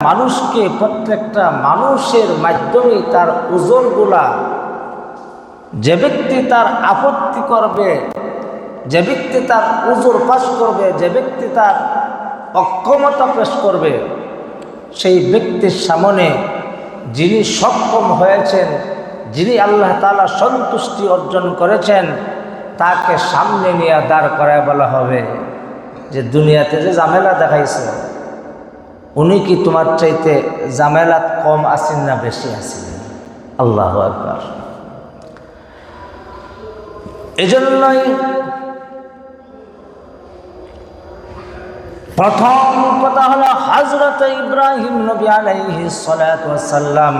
মানুষকে প্রত্যেকটা মানুষের মাধ্যমে তার ওজনগুলা, যে ব্যক্তি তার আপত্তি করবে, যে ব্যক্তি তার উজুর পাশ করবে, যে ব্যক্তি তার অক্ষমতা পেশ করবে, সেই ব্যক্তির সামনে যিনি সক্ষম হয়েছেন, যিনি আল্লাহ তালা সন্তুষ্টি অর্জন করেছেন, তাকে সামনে নিয়ে দাঁড় করায় বলা হবে যে দুনিয়াতে যে ঝামেলা দেখাইছে উনি কি তোমার চাইতে জামেলাত কম আছেন না বেশি আছেন? আল্লাহ একবার এজন্যই প্রথম কথা হলো হজরত ইব্রাহিম নবী আলাইহি সালাম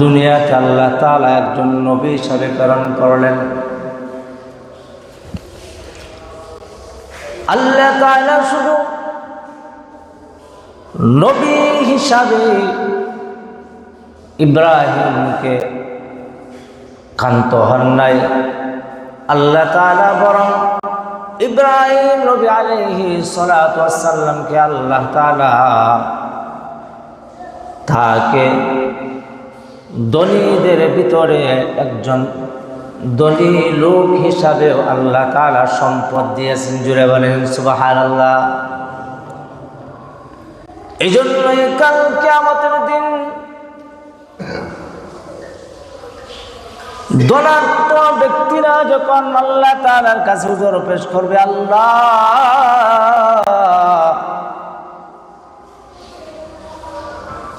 দুনিয়াতে আল্লাহ তাআলা একজন নবী হিসাবে প্রেরণ করলেন। আল্লাহ তাআলা শুধু নবী হিসাবে ইব্রাহিমকে ক্ষান্ত হন নাই। আল্লাহ তাআলা বরং ইব্রাহিম নবী আলাইহি সালাতামকে আল্লাহ তাআলা তাকে দলীদের ভিতরে একজন দলি লোক হিসাবেও আল্লাহ তাআলা সম্পদ দিয়েছেন জুড়ে বলেন সুবাহার আল্লাহ এই জন্যই কাল কেমতের দিন দলাত্ম ব্যক্তিরা যখন আল্লাহ তালার কাছে উজর পেশ করবে, আল্লাহ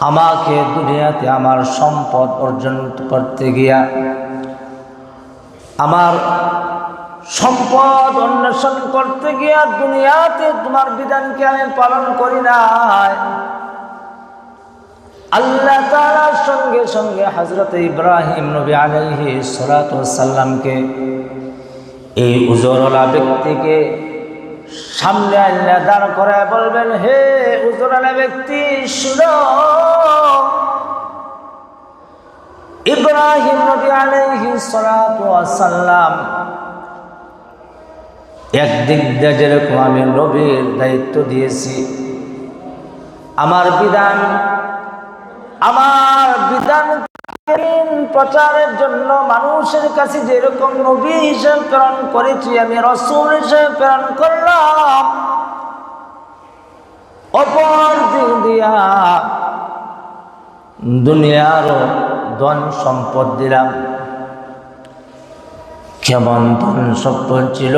আমাকে দুনিয়াতে আমার সম্পদ অর্জন করতে গিয়া আমার সম্পদ অন্বেষণ করতে গিয়া দুনিয়াতে তোমার বিধানকে আমি পালন করি নাই। আল্লাহ তালার সঙ্গে সঙ্গে হজরত ইব্রাহিম নবী আলহি সালাতামকে এই উজরলা ব্যক্তিকে সামনে আল্লাহ দাঁড় করে বলবেন, হে উজরলা ব্যক্তি, শুনো ইব্রাহিম নবী আলহি সালাতাম একদিক দিয়ে যেরকম আমি নবীর দায়িত্ব দিয়েছি, আমার বিধান আমার বিধান প্রচারের জন্য মানুষের কাছে যেরকম নবী হিসেবে প্রেরণ করেছি, আমি রসুল হিসেবে প্রেরণ করলাম। অপর দিক দিয়া দুনিয়ারও ধন সম্পদ দিলাম। কেমন ধন সম্পদ ছিল?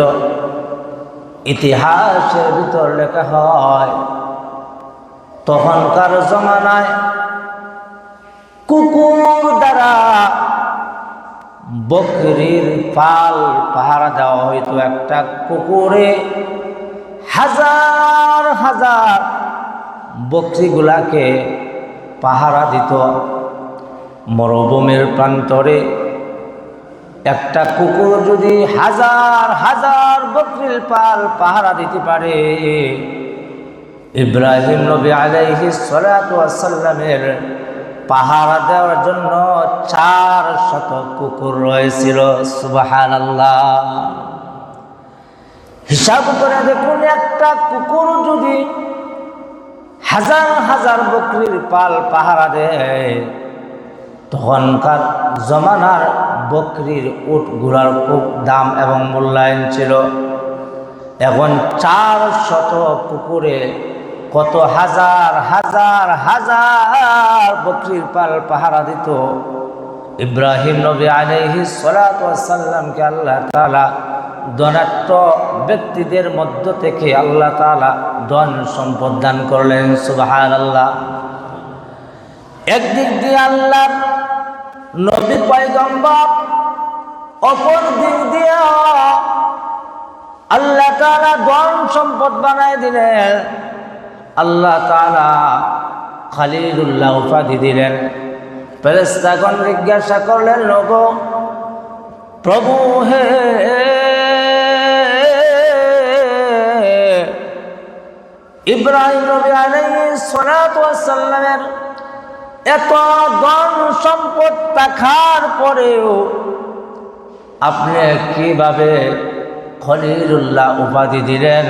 ইতিহাসের ভিতর লেখা হয়, তখনকার জমানায় কুকুর দ্বারা বকরির পাল পাহারা দেওয়া হইতো একটা কুকুরে। হাজার হাজার বকরিগুলাকে পাহারা দিত। মরুভূমির প্রান্তরে একটা কুকুর যদি হাজার হাজার বকরির পাল পাহারা দিতে পারে, ইব্রাহিম নবী আলাইহি সালামের পাহারা দেওয়ার জন্য চার শত কুকুর রয়েছিল সুবাহান হিসাব করে দেখুন, একটা কুকুর যদি হাজার হাজার বকরির পাল পাহারা দেয় তখনকার জমানার বকরির উট ঘোড়ার খুব দাম এবং মূল্যায়ন ছিল। এখন চার শত পুকুরে কত হাজার হাজার হাজার বকরির পাল পাহারা দিত। ইব্রাহিম নবী আলহি সালাতামকে আল্লাহ তালা ধনাত্ম ব্যক্তিদের মধ্য থেকে আল্লাহ তালা ধন সম্পদ দান করলেন সুবাহান আল্লাহ একদিক দিয়ে আল্লাহ নবী পয়গম্বর, অপর দিক দিয়ে আল্লাহ তালা ধন সম্পদ বানাই দিলেন। আল্লাহ তালা খালিদুল্লাহ উপাধি দিলেন। ফেরেস্তাগণ জিজ্ঞাসা করলেন লোক প্রভু হে ইব্রাহিম নবী সালামের এত ধন সম্পদ থাকার পরেও আপনি কীভাবে খলিলুল্লাহ উপাধি দিলেন?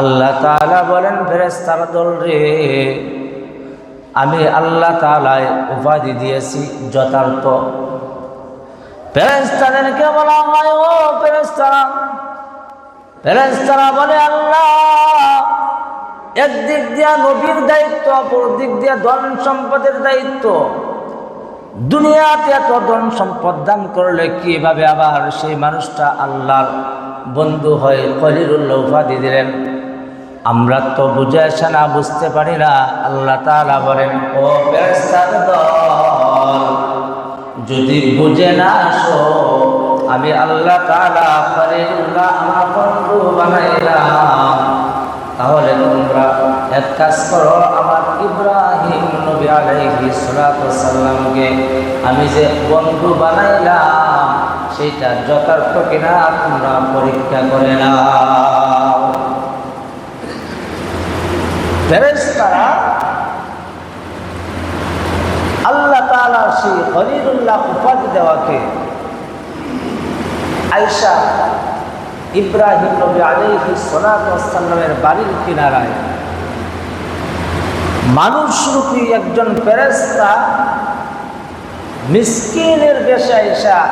আল্লাহ তাআলা বলেন ফেরেস্তার দল রে, আমি আল্লাহ তালায় উপাধি দিয়েছি যথার্থ। ফেরেস্তাদেরকে বলা হয়, ও ফেরেস্তারা ফেরেস্তারা বলে, আল্লাহ একদিক দিয়া নবীর দায়িত্ব, অপর দিক দিয়া ধন সম্পদের দায়িত্ব। দুনিয়াতে এত ধন সম্পদ দান করলে কীভাবে আবার সেই মানুষটা আল্লাহর বন্ধু হয়ে কলিরুল্লাহ উপাধি দিলেন? আমরা তো বুঝে আসে না, বুঝতে পারি না। আল্লাহ তালা বলেন, ও যদি বুঝে না আসো, আমি আল্লাহ কলিরুল্লাহ আমার বন্ধু বানাইলাম। তাহলে তোমরা এক কাজ করো, আমার ইব্রাহিম নবী আলাইহি সালাতু সাল্লামকে আমি যে বন্ধু বানাইলাম, সেটা যথার্থ কিনা তোমরা পরীক্ষা করে ফেরেশতারা আল্লাহ তাআলা সেই খলিলুল্লাহ উপাধি দেওয়াকে আয়েশা ইব্রাহিম নবী আলাইহি সালামের বাড়ির কিনারায়। মানুষরূপী একজন ফেরেস্তা মিসকিনের বেশে আইসা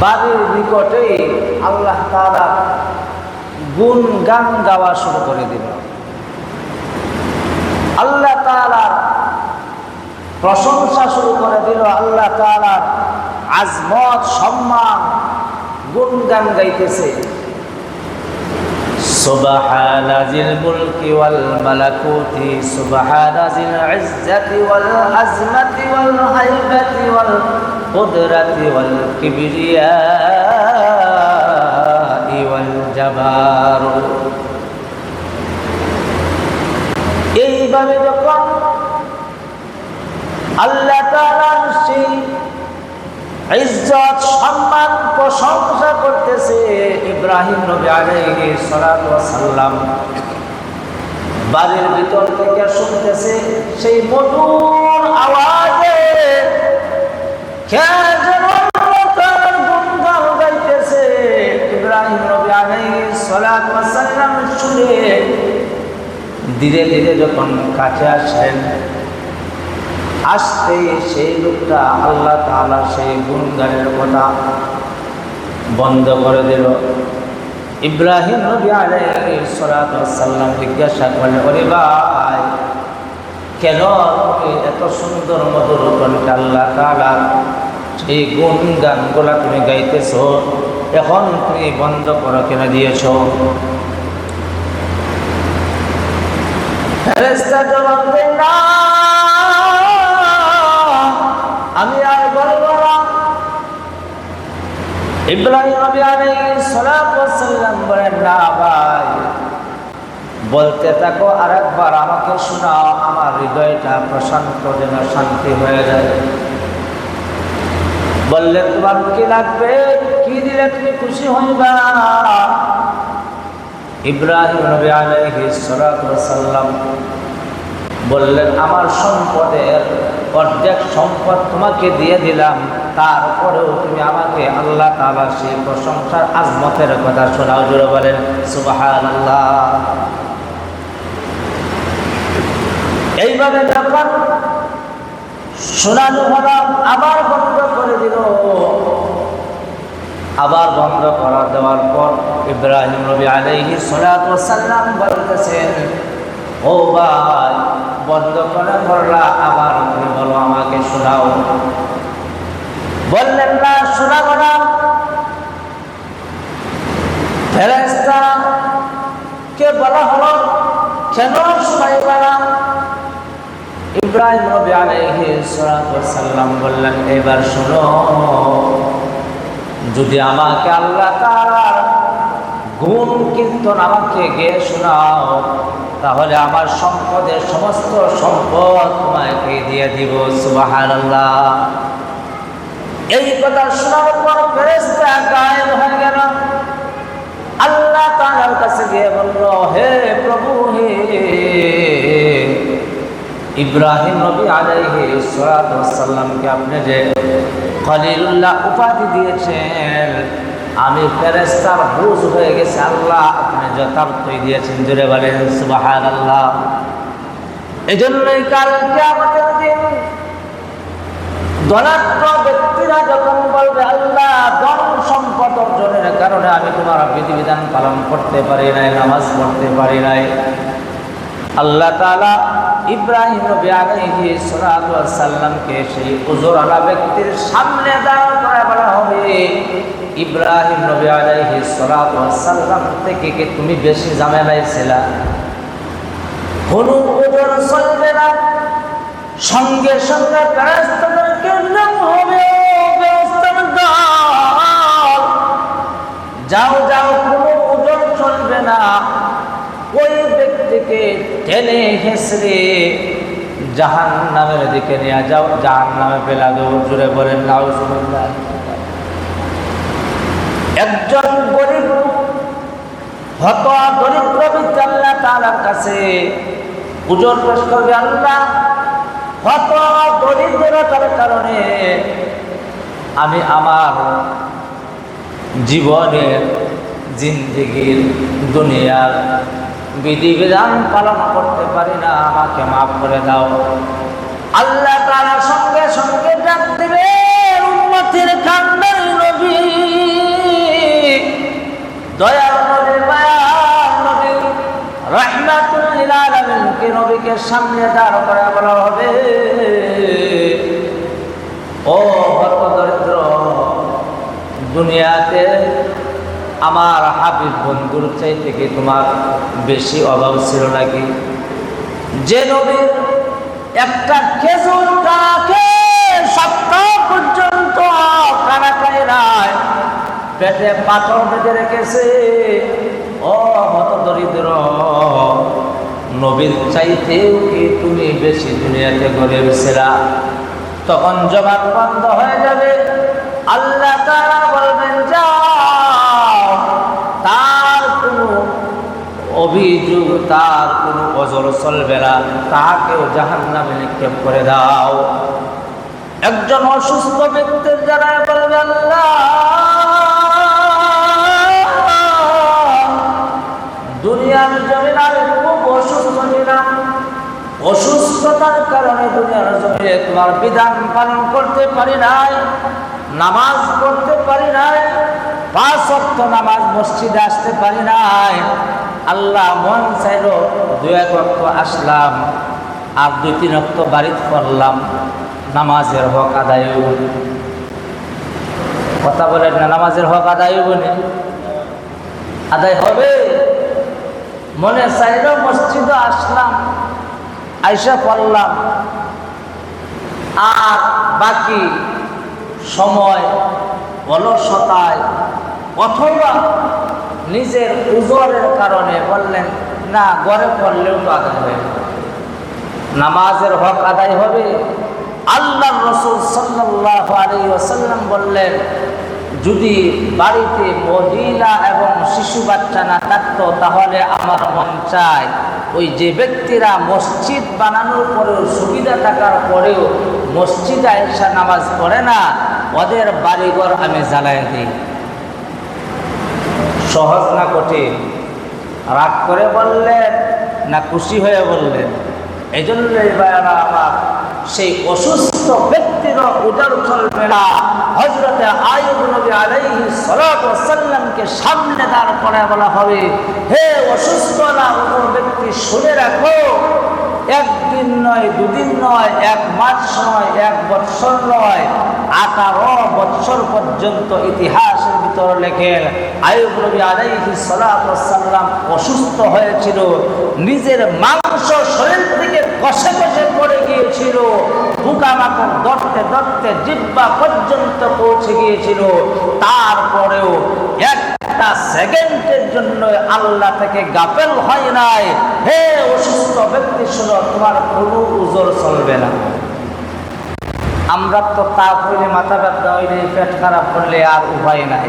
বাড়ির নিকটে আল্লাহ তাআলা গুণ গান গাওয়া শুরু করে দিল। আল্লাহ তাআলার প্রশংসা শুরু করে দিল। আল্লাহ তাআলার আজমত, সম্মান গুণগান গাইতেছে سبحان ذي الملك والملكوت سبحان ذي العزة والعزمة والهيبة والقدرة والكبرياء والجبار এইভাবে যখন আল্লাহ তাআলার সেই ইজ্জত সম্মান প্রশংসা করতেছে ইব্রাহিম নবী আলাইহি সাল্লাম বাড়ির ভিতর থেকে শুনতেছে সেই মধুর আওয়াজে ইব্রাহিম ধীরে ধীরে যখন কাছে আসেন আসতে সেই লোকটা আল্লাহ তাআলা সেই গুণগানের কথা বন্ধ করে দিল। ইব্রাহিম সাল্লাম জিজ্ঞাসা করলেন, ওরে ভাই, কেন এত সুন্দর মধুর আল্লাহ তাআলা সেই গুণগানগুলা তুমি গাইতেছো, এখন তুমি বন্ধ করো কেন দিয়েছ? ফেরেশতা জবাব না বলতে থাকো আরেকবার, আমাকে শোনাও, আমার হৃদয়টা প্রশান্ত যেন শান্তি হয়ে যায়। বললে, তোমার কি লাগবে? কি দিলে তুমি খুশি হইবা? ইব্রাহিম নবী আলাইহিস সালাতু বললেন, আমার সম্পদের অর্ধেক সম্পদ তোমাকে দিয়ে দিলাম। তারপরেও তুমি আমাকে আল্লাহ তাআলা সেই প্রশংসার আজমতের কথা শোনাও জুড়ে বলেন, সুবহানাল্লাহ। এইভাবে যখন শোনানো হলো, আবার বন্ধ করে দিল। আবার বন্ধ করা দেওয়ার পর ইব্রাহিম আলাইহি সালাতু সাল্লাম বলতেছেন ও ভাই, বন্ধ করে করলা আবার বলো আমাকে শোনাও। বললেন, না, শোনাবো না। এবার শোনো, যদি আমাকে আল্লাহ গুণ কীর্তন আমাকে গিয়ে শোনাও তাহলে আমার সম্পদের সমস্ত সম্পদ তোমাকে দিয়ে দিব, সুবহানাল্লাহ। এই কথা শোনার পর ফেরেশতা গায়েব হয়ে গেল। আল্লাহ তাআলার কাছে গিয়ে বলল, হে প্রভু, হে ইব্রাহিম নবী আলাইহি সালাতু সাল্লামকে আপনি যে খলিলুল্লাহ উপাধি দিয়েছেন আমি ফেরেস্তার বুঝ হয়ে গেছে, আল্লাহ আপনি যথার্থই দিয়েছেন জুড়ে বলেন সুবাহান আল্লাহ এই জন্যই কালকে আমাদের দিন ব্যক্তিরা যখন বলবে, আল্লাহ ধন সম্পদ অর্জনের কারণে আমি তোমার বিধিবিধান পালন করতে পারি নাই, নামাজ পড়তে পারি নাই আল্লাহ ইব্রাহিম নবী সাল্লামকে সেই উজুরালা ব্যক্তির সামনে দাঁড় করে হবে, ইব্রাহিম নবী আলাইহি সালাতু সাল্লাম থেকে কি তুমি বেশি ঝামেলায় ছিলা? চলবে না। সঙ্গে সঙ্গে নাম যাও যাও, কোনো ওজন চলবে না। টেনে হেসড়ে জাহান নামের দিকে নিয়ে যাও জাহান নামে ফেলা দেবো জুড়ে বলেন, নাউজুবিল্লাহ। একজন গরিব হত দরিদ্র আল্লাহ তাআলার কাছে পুজোর পেশ করবে, আল্লাহ হত দরিদ্রতার কারণে আমি আমার জীবনের জিন্দগির দুনিয়ার বিধিবিধান পালন করতে পারি না, আমাকে মাফ করে দাও। আল্লাহ তাআলা সঙ্গে সঙ্গে ডাক দিবে, উম্মতের কান্দার নবী। দয়ার নবী, মায়ার নবী রাহমাতুল আলামিনকে নবীকে সামনে দাঁড় করে বলা হবে। ও ভক্ত দরিদ্র, দুনিয়াতে আমার হাবিব বন্ধুর চাই থেকে তোমার বেশি অভাব ছিল নাকি? যে নবীর একটা খেজুর কাকে সপ্তাহ পর্যন্ত কানা খায় নাই, পেটে পাথর বেঁধে রেখেছে। ও হত দরিদ্র নবীর চাইতেও কি তুমি বেশি দুনিয়াতে গড়ে ছিলা? তখন জবাব বন্ধ হয়ে যাবে। আল্লাহ তারা বলবেন যাও তার কোনো অভিযোগ তার কোনো অজর চলবে না। তাহাকেও জাহান নামে নিক্ষেপ করে দাও। একজন অসুস্থ ব্যক্তির যারা বলবে দুনিয়ার জমিন আর খুব অসুস্থ ছিলাম। অসুস্থতার কারণে দুনিয়ার জমিনে তোমার বিধান পালন করতে পারি নাই, নামাজ পড়তে পারি নাই, পাঁচ অক্ট নামাজ মসজিদে আসতে পারি নাই। আল্লাহ মন চাইল দু এক অক্ট আসলাম আর দুই তিন অক্ট বাড়িতে পড়লাম, নামাজের হক আদায় কথা বলেন না, নামাজের হক আদায় না। আদায় হবে। মনে চাইল মসজিদে আসলাম, আইসা পড়লাম। আর বাকি সময় অলসতায় অথবা নিজের উজরের কারণে বললেন, না গড়ে পড়লেও তো আদায় যাবে। নামাজের হক আদায় হবে আল্লাহ রসুল সাল্লাহ আলী বললেন, যদি বাড়িতে মহিলা এবং শিশু বাচ্চা না থাকতো, তাহলে আমার মন চায় ওই যে ব্যক্তিরা মসজিদ বানানোর পরেও সুবিধা থাকার পরেও মসজিদে আয়সা নামাজ পড়ে না, ওদের বাড়িঘর আমি জ্বালাই দিই সহজ না কঠিন? রাগ করে বললেন, না, খুশি হয়ে বললেন। এই জন্যই আমার সেই অসুস্থ ব্যক্তির উদার চলবে না হজরতে আয়ুব নবী আলাইহি সামনে দাঁড় করে বলা হবে, হে অসুস্থ না ব্যক্তি, শুনে রাখো। একদিন নয়, দুদিন নয়, এক মাস নয়, এক বৎসর নয়, আঠারো বৎসর পর্যন্ত ইতিহাসের ভিতর লেখেন আয়ুব নবী আলাইহি সালাম অসুস্থ হয়েছিল, নিজের মাংস শরীর থেকে কষে কষে পড়ে গিয়েছিল পোকামাকড় ধরতে ধরতে জিব্বা পর্যন্ত পৌঁছে গিয়েছিল, তারপরেও একটা সেকেন্ডের জন্য আল্লাহ থেকে গাফেল হয় নাই। হে অসুস্থ ব্যক্তি, শুনো, তোমার কোনো উজর চলবে না। আমরা তো তাপ হইলে মাথা ব্যথা হইলে, পেট খারাপ করলে আর উপায় নাই।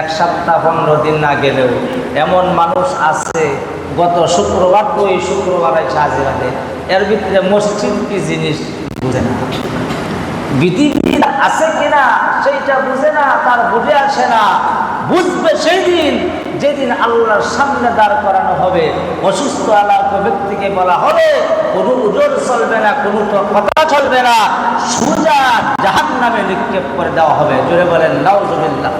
এক সপ্তাহ, পনেরো দিন না গেলেও এমন মানুষ আছে, গত শুক্রবার তো এই শুক্রবার আছে হাজিরাতে এর ভিতরে মসজিদ কি জিনিস বুঝে না। বিধি আছে কিনা, সেইটা বুঝে না, তার বুঝে আসে না। বুঝবে সেই দিন যেদিন আল্লাহর সামনে দাঁড় করানো হবে। অসুস্থ আলাপ ব্যক্তিকে বলা হবে, কোনো উজোর চলবে না, কোনো কথা চলবে না। সুজা জাহান নামে নিক্ষেপ করে দেওয়া হবে। জোরে বলেন, নাউজুবিল্লাহ।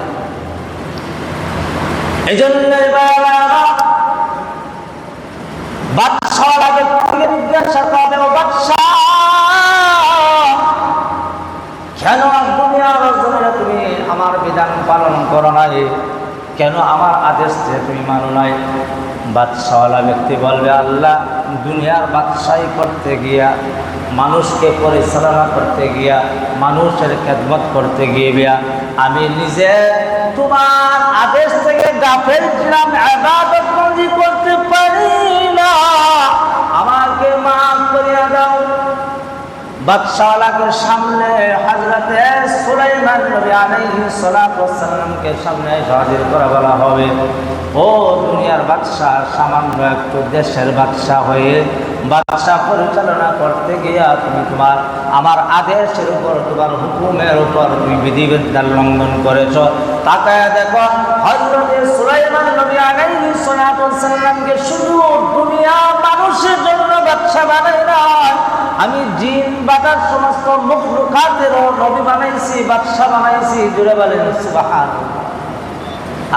এই জন্য বাদশাহ জিজ্ঞাসা করবে ও বাদশাহ কেন দুনিয়ার জমিনে তুমি আমার বিধান পালন করো নাই। কেন আমার আদেশ যে তুমি মানো নাই বাদশাহওয়ালা ব্যক্তি বলবে, আল্লাহ, দুনিয়ার বাদশাহী করতে গিয়া, মানুষকে পরিচালনা করতে গিয়া, মানুষের খেদমত করতে গিয়ে আমি নিজে তোমার আদেশ থেকে গাফেল ছিলাম করতে পারি না। সামনে সামনে করা হবে, ও দুনিয়ার সামান্য একটু দেশের হয়ে পরিচালনা করতে গিয়া তুমি তোমার, আমার আদেশের উপর, তোমার হুকুমের উপর তুমি বিধিবিদ্যার লঙ্ঘন করেছ। তাকায় দেখো হজরতে সুলাইমান নবী আলাইহিস সালাতু ওয়াসসালামকে শুধু দুনিয়া মানুষের জন্য বাদশাহ বানাই না, আমি জিন বাটার সমস্ত মুখলুকাতেরও নবী বানাইছি বাদশাহ বানাইছি জুড়ে বলেন সুবাহান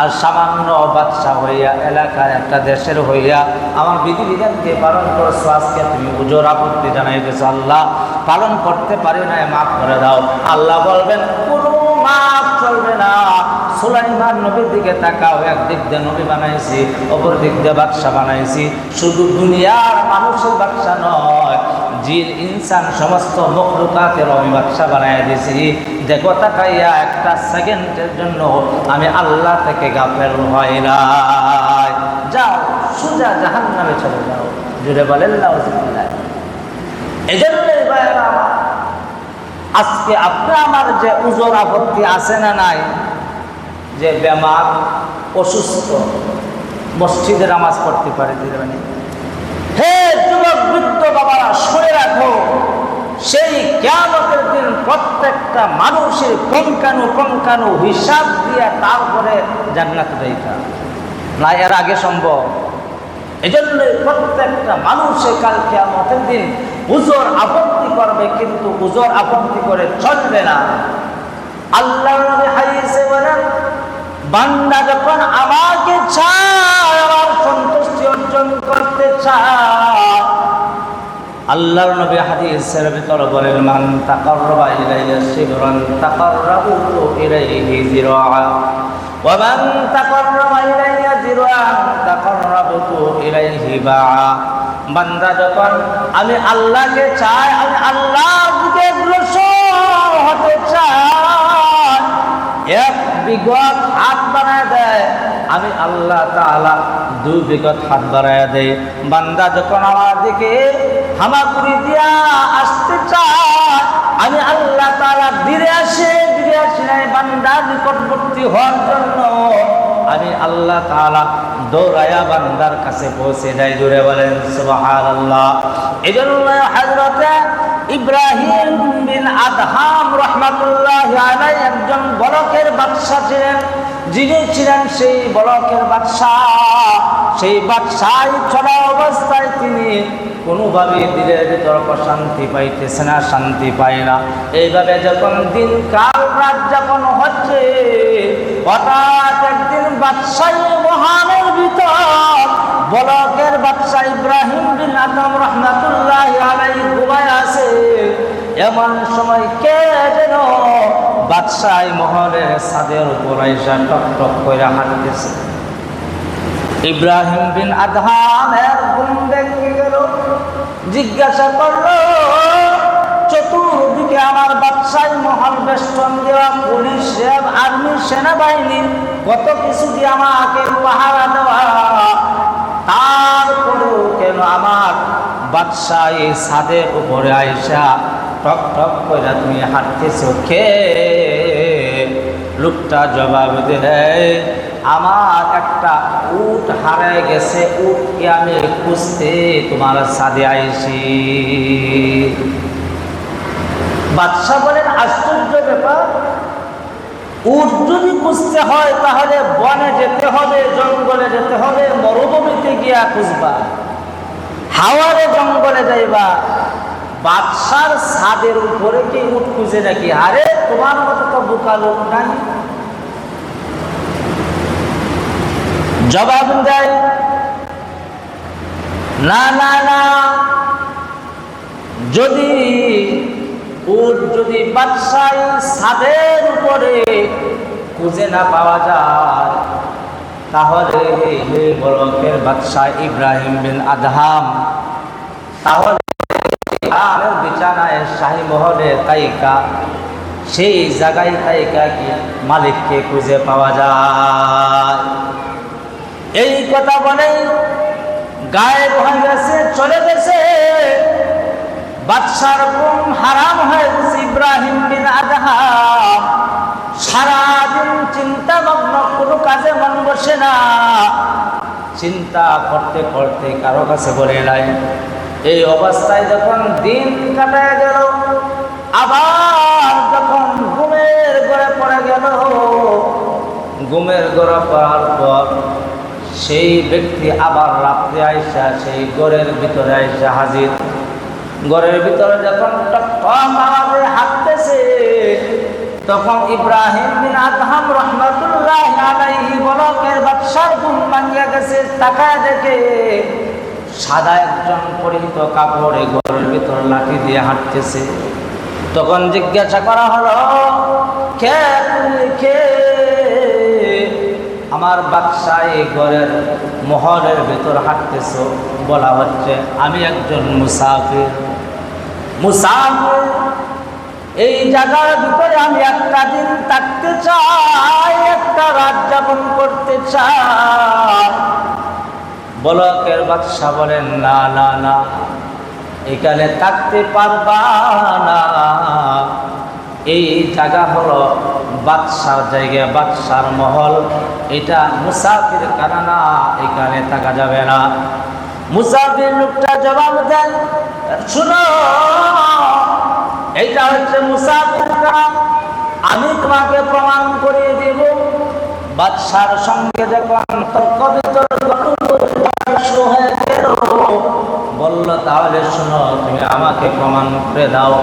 আর সামান্য বাদশাহ হইয়া, এলাকার একটা দেশের হইয়া, আমার বিধিবিধানকে পালন করছ আজকে তুমি উজোর আপত্তি জানাইতেছো, আল্লাহ, পালন করতে পারি না মাফ করে দাও। আল্লাহ বলবেন কোনো মাফ চলবে না। সুলাইমান নবীর দিকে তাকাও একদিক দিয়ে নবী বানাইছি অপর দিক দিয়ে বাদশাহ বানাইছি। শুধু দুনিয়ার মানুষের বাদশাহ নয় জিন ইনসান সমস্ত মখলুকাতের আমি বাদশাহ বানাই দিয়েছি দেখো তাকাইয়া একটা সেকেন্ডের জন্য আমি আল্লাহ থেকে গাফের হয় না যাও সুজা জাহান নামে চলে যাও। জুড়ে বলেন ভাইয়েরা আমার, আজকে আপনি আমার যে উজোর আপত্তি আছে না নাই, যে বেমার, অসুস্থ, মসজিদে নামাজ পড়তে পারে দিলেন হে যুবক, বৃদ্ধ বাবারা, শুনে রাখো, সেই কেয়ামতের দিন প্রত্যেকটা মানুষের কঙ্কানু কঙ্কানু হিসাব দিয়ে তারপরে জান্নাত যাইতা না, এর আগে সম্ভব। এজন্য প্রত্যেকটা মানুষের কাল কেয়ামতের দিন উজোর আপত্তি করবে, কিন্তু উজোর আপত্তি করে চলবে না। আল্লাহ হাদিসে বলেন বান্দা যখন আমাকে চায়, আমার সন্তুষ্টি অর্জন করতে চায়, আল্লাহর নবী হাদিসের ভিতর বলেন, মান তাকাররাবা ইলাইয়া শিবরান তাকাররাবু ইলাইহি জিরআ মান তাকাররাবা ইলাইয়া জিরআন তাকাররাবু ইলাইহি বাআ। বান্দা যখন, আমি আল্লাহকে চাই, আমি আল্লাহর দিকে অগ্রসর হতে চাই, এক বিগত হাত বানায় দেয়, আমি আল্লাহ তাআলা দুই বিগত হাত বাড়ায় দেয় বান্দা যখন আমার দিকে হামাগুড়ি দিয়া আসতে চায়, আমি আল্লাহ তাআলা ধীরে আসে বান্দার নিকটবর্তী হওয়ার জন্য আমি আল্লাহ তাআলা দৌড়ায়া বান্দার কাছে পৌঁছে যাই জুড়ে বলেন, সুবহানাল্লাহ। এই জন্য হযরতে ইব্রাহিম বিন আদহাম রহমাতুল্লাহ একজন বলকের বাদশাহ ছিলেন। যিনি ছিলেন সেই বলকের বাদশাহ। সেই বাদশাহ ছড়া অবস্থায় তিনি কোনোভাবে দিলের ভিতর শান্তি পাইতেছে না, শান্তি পায় না। এইভাবে যখন দিন কাল রাত যখন হচ্ছে, হঠাৎ একদিন বাদশাহ মহানের ভিতর বলকের বাদশাহ ইব্রাহিম বিন আদম রহমাতুল্লাহ আলাই ঘুমায় আছে। এমন সময় কে যেন বাদশাহ মহলের ছাদের উপর আইসা টক টক করে হাঁটতেছে। ইব্রাহিম বিন আদহামের ঘুম জিজ্ঞাসা করল, চতুর্দিকে আমার বাদশাহ মহান বেষ্টন দেওয়া পুলিশ, র্যাব, আর্মি, সেনাবাহিনী, কত কিছু দিয়ে আমাকে পাহারা দেওয়া? তারপরেও কেন আমার বাদশাহ এই ছাদের উপরে আইসা টক টক করে তুমি হাঁটতেছ কে? লোকটা জবাব দেয় আমার একটা উট হারায় গেছে উটকে আমি খুঁজতে তোমার সাদে আইসি বাদশাহ বলেন, আশ্চর্য ব্যাপার। উট যদি খুঁজতে হয়, তাহলে বনে যেতে হবে, জঙ্গলে যেতে হবে, মরুভূমিতে গিয়া খুঁজবা। হাওয়ারে জঙ্গলে যাইবা। বাদশার ছাদের উপরে কি উট খুঁজে নাকি? আরে, তোমার মতো তো বোকা লোক নাই। জবাব দেয়, না না না। যদি উট যদি বাদশাহ ছাদের উপরে খুঁজে না পাওয়া যায়, তাহলে হে বরকের বাদশাহ ইব্রাহিম বিন আদহাম, তাহলে বিছানায় শাহী মহলে তাইকা, সেই জায়গায় তাইকা কি মালিককে খুঁজে পাওয়া যায়। এই কথা বলে, গায়েব হয়ে গেছে, চলে গেছে। বাদশার ঘুম হারাম হয়ে ইব্রাহিম বিন আদহাম। সারাদিন চিন্তা মগ্ন কোনো কাজে মন বসে না। চিন্তা করতে করতে কারও কাছে বলে নাই এই অবস্থায় যখন দিন কাটায় গেল, আবার যখন ঘুমের ঘরে পড়ে গেল, ঘুমের ঘরে পড়ার পর সেই ব্যক্তি আবার রাত্রে আইসা, সেই ঘরের ভিতরে আইসা হাজির। ঘরের ভিতরে যখন হাঁটতেছে, তখন ইব্রাহিম বিন আদহাম রহমতুল্লাহ আলাইহি বলকের বাদশার ঘুম ভাঙিয়া গেছে, তাকায় দেখে সাদা একজন পরিহিত কাপড়ে ঘরের ভিতর লাঠি দিয়ে হাঁটতেছে। তখন জিজ্ঞাসা করা হলো, কে কে আমার এই ঘরের মহলের ভেতর হাঁটতেছ বলা হচ্ছে, আমি একজন মুসাফির। মুসাফির, এই জায়গার ভিতরে আমি একটা দিন থাকতে চাই, একটা রাত যাপন করতে চাই। বলকের বাদশাহ বলেন, না না না, এখানে থাকতে পারবা না। এই জায়গা হলো বাদশার জায়গা, বাদশার মহল। এটা মুসাফির কারণা এখানে থাকা যাবে না। মুসাফির লোকটা জবাব দেন শুনো, এইটা হচ্ছে মুসাফির আমি তোমাকে প্রমাণ করিয়ে দেব। বাদশার সঙ্গে যখন তর্ক বিতর্ক বলল, তাহলে শুনো, তুমি আমাকে প্রমাণ করে দাও।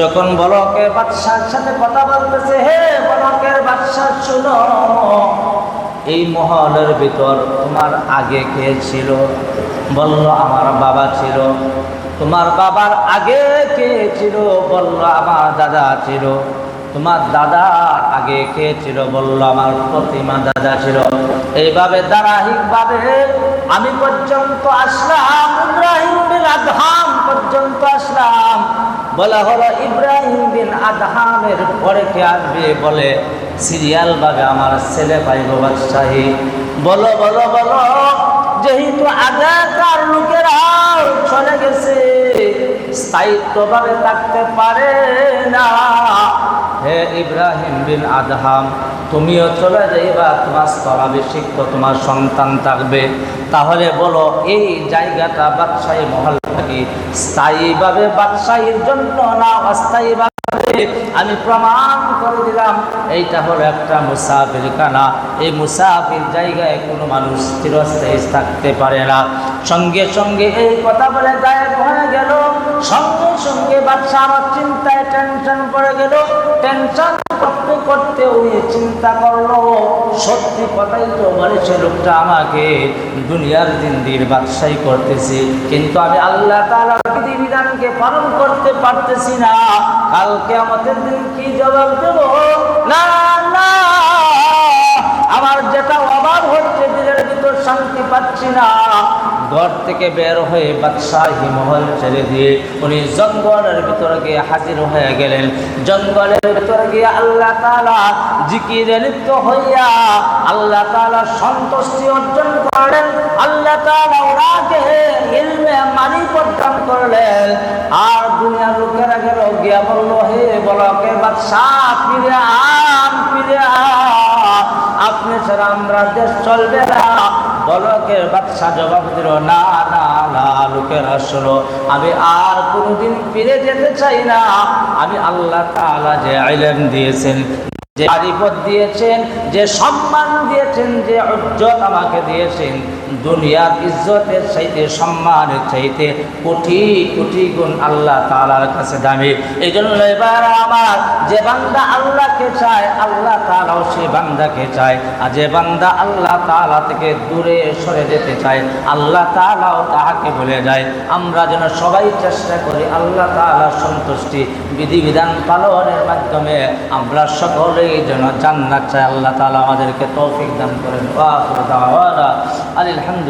যখন বলকে বাদশার সাথে কথা বলতেছে, হে বলকের বাদশাহ শুনো, এই মহলের ভিতর তোমার আগে কে ছিল? বলল, আমার বাবা ছিল। তোমার বাবার আগে কে ছিল? বলল, আমার দাদা ছিল। তোমার দাদা আগে কে ছিল? বলল, আমার প্রতিমা দাদা ছিল। এইভাবে ধারাবাহিকভাবে আমি পর্যন্ত আসলাম, ইব্রাহিম পর্যন্ত আসলাম। বলা হলো, ইব্রাহিম বিন আদহামের পরে কে আসবে? বলে সিরিয়াল ভাবে আমার ছেলে পাইব বাদশাহী বলো বলো বলো, যেহেতু আগেকার লোকেরা চলে গেছে, স্থায়িত্বভাবে থাকতে পারে না। হে ইব্রাহিম বিন আদহাম, তুমিও চলে যাইবা, তোমার স্থলাভিষিক্ত তোমার সন্তান থাকবে। তাহলে বলো, এই জায়গাটা বাদশাহী মহল থাকি স্থায়ীভাবে বাদশাহীর জন্য না, অস্থায়ীভাবে। আমি প্রমাণ করে দিলাম, এইটা হলো একটা মুসাফির কানা। এই মুসাফির জায়গায় কোনো মানুষ চিরস্থায়ী থাকতে পারে না। সঙ্গে সঙ্গে এই কথা বলে গায়েব হয়ে গেল। সঙ্গে সঙ্গে বাচ্চা আমার চিন্তায় টেনশন পড়ে গেল। টেনশন করতে উনি চিন্তা করল। সত্যি কথাই তো লোকটা আমাকে, দুনিয়ার দিন বাদশাহী করতেছি। কিন্তু আমি আল্লাহ তালা বিধিবিধানকে পালন করতে পারতেছি না। কালকে আমাদের দিন কি জবাব দেব? না। আমার যেটা অভাব হচ্ছে দিলের ভিতর শান্তি পাচ্ছি না। ঘর থেকে বের হয়ে বাদশাহী মহল ছেড়ে দিয়ে উনি জঙ্গলের ভিতরে গিয়ে হাজির হয়ে গেলেন। জঙ্গলের ভিতরে গিয়ে আল্লাহ তালা জিকিরে লিপ্ত হইয়া আল্লাহ তালা সন্তুষ্টি অর্জন করলেন। আল্লাহ তালা ওনাকে ইলমে মানি প্রদান করলেন। আর দুনিয়ার লোকেরা গেল, গিয়া বলল, হে বলকে বাদশাহ, ফিরে আন ফিরে আন আপনি ছাড়া আমরা দেশ চলবে না। বলকের বাচ্চা জবাব দিল, না না না, লোকের আসলো আমি আর কোনোদিন ফিরে যেতে চাই না। আমি আল্লাহ তালা যে আইলেম দিয়েছেন, যে আরিপদ দিয়েছেন, যে সম্মান দিয়েছেন যে ইজ্জত আমাকে দিয়েছেন। দুনিয়ার ইজ্জতের চাইতে, সম্মানের চাইতে কোটি কোটি গুণ আল্লাহ তাআলার কাছে দামি। এই জন্য এবার আমার যে বান্দা আল্লাহকে চায়, আল্লাহ তালাও সে বান্দাকে চায়। আর যে বান্দা আল্লাহ তাআলা থেকে দূরে সরে যেতে চায়, আল্লাহ তালাও তাহাকে বলে যায়। আমরা যেন সবাই চেষ্টা করি আল্লাহ তাআলার সন্তুষ্টি, বিধিবিধান পালনের মাধ্যমে আমরা সকলেই যেন জান্নাত চাই। আল্লাহ তাআলা আমাদেরকে তৌফিক দান করেন ওয়া আখিরু দাওয়ানা আলহামদুলিল্লাহ